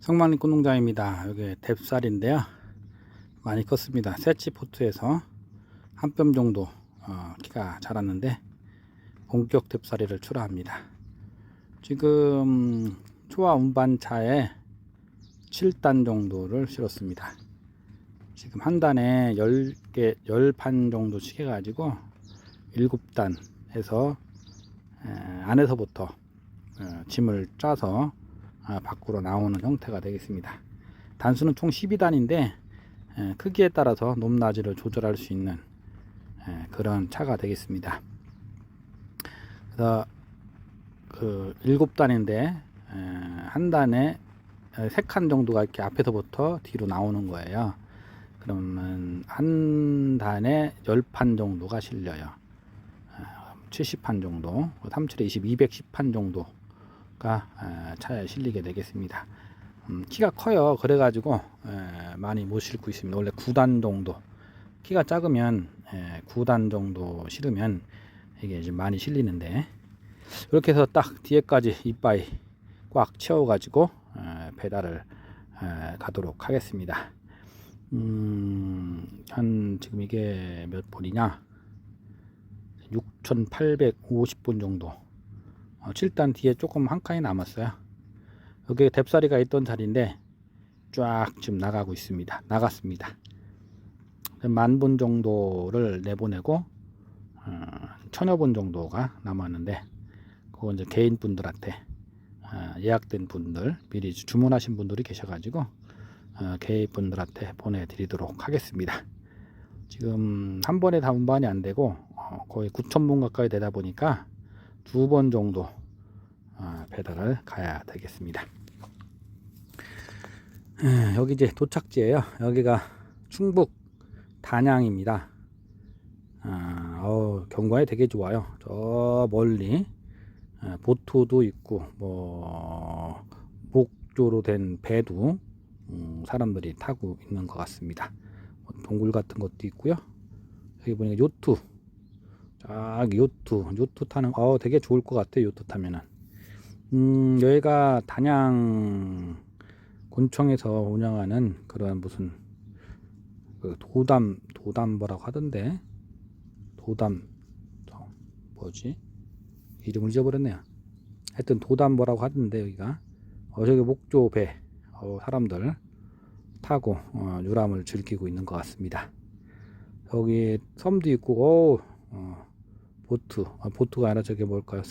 성만리 꽃 농장입니다. 여기 뎁살인데요. 많이 컸습니다. 세치포트에서 한 뼘 정도 어, 키가 자랐는데 본격 뎁살이를 출하합니다. 지금 초와 운반차에 7단 정도를 실었습니다. 지금 한 단에 10개, 10판 정도 치게가지고 7단 해서 에, 안에서부터 어, 짐을 짜서 아, 밖으로 나오는 형태가 되겠습니다. 단수는 총 12단인데 크기에 따라서 높낮이를 조절할 수 있는 에, 그런 차가 되겠습니다. 그래서 그 7단인데 한 단에 3칸 정도가 이렇게 앞에서부터 뒤로 나오는 거예요. 그러면 한 단에 10판 정도가 실려요. 70판 정도, 37에 20, 210판 정도 가 에, 차에 실리게 되겠습니다. 음, 키가 커요. 그래가지고 에, 많이 못 실고 있습니다. 원래 9단 정도. 키가 작으면 에, 9단 정도 실으면 이게 이제 많이 실리는데 이렇게 해서 딱 뒤에까지 이빠이 꽉 채워가지고 에, 배달을 에, 가도록 하겠습니다. 음, 한 지금 이게 몇 분이냐? 6,850분 정도. 어, 7단 뒤에 조금 한 칸이 남았어요. 여기 뎁사리가 있던 자리인데 쫙 지금 나가고 있습니다. 나갔습니다. 만 분 정도를 내보내고 어, 천여 분 정도가 남았는데 그거 이제 개인 분들한테 어, 예약된 분들 미리 주문하신 분들이 계셔가지고 어, 개인 분들한테 보내드리도록 하겠습니다. 지금 한 번에 다 운반이 안 되고 어, 거의 9천 분 가까이 되다 보니까 두 번 정도 어, 배달을 가야 되겠습니다. 에, 여기 이제 도착지예요. 여기가 충북 단양입니다. 아, 어, 경관이 되게 좋아요. 저 멀리 에, 보트도 있고 뭐 목조로 된 배도 음, 사람들이 타고 있는 것 같습니다. 뭐 동굴 같은 것도 있고요. 여기 보니까 요트 쫙 요트 요트 타는 어 되게 좋을 것 같아요. 요트 타면은 음, 여기가 단양 곤청에서 운영하는 그런 무슨 그 도담 도담 뭐라고 하던데 도담 저 뭐지 이름을 잊어버렸네요. 하여튼 도담 뭐라고 하던데 여기가 어 저기 목조 배 어, 사람들 타고 어, 유람을 즐기고 있는 것 같습니다. 여기 섬도 있고 오, 어, 보트 아, 보트가 아니라 저게 뭘까요?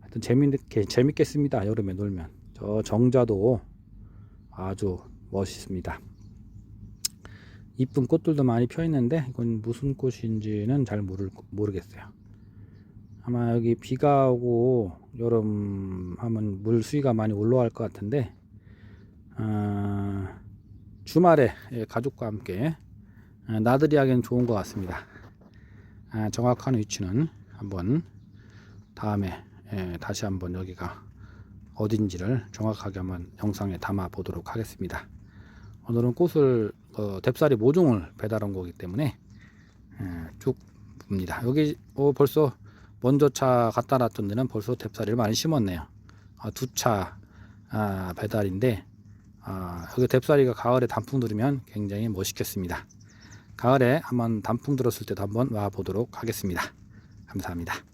하여튼 재밌게 재밌겠습니다. 여름에 놀면 저 정자도 아주 멋있습니다. 이쁜 꽃들도 많이 펴 있는데 이건 무슨 꽃인지는 잘 모르, 모르겠어요. 아마 여기 비가 오고 여름 하면 물 수위가 많이 올라갈 것 같은데 아, 주말에 예, 가족과 함께 아, 나들이 하기엔 좋은 것 같습니다. 아, 정확한 위치는 한번 다음에 예, 다시 한번 여기가 어딘지를 정확하게 한번 영상에 담아 보도록 하겠습니다. 오늘은 꽃을 어, 뎁사리 모종을 배달한 거기 때문에 예, 쭉 봅니다. 여기 어, 벌써 먼저 차 갖다 놨던 데는 벌써 뎁사리를 많이 심었네요. 아, 두차 아, 배달인데 아, 여기 뎁사리가 가을에 단풍 들으면 굉장히 멋있겠습니다. 가을에 한번 단풍 들었을 때도 한번 와 보도록 하겠습니다. 감사합니다.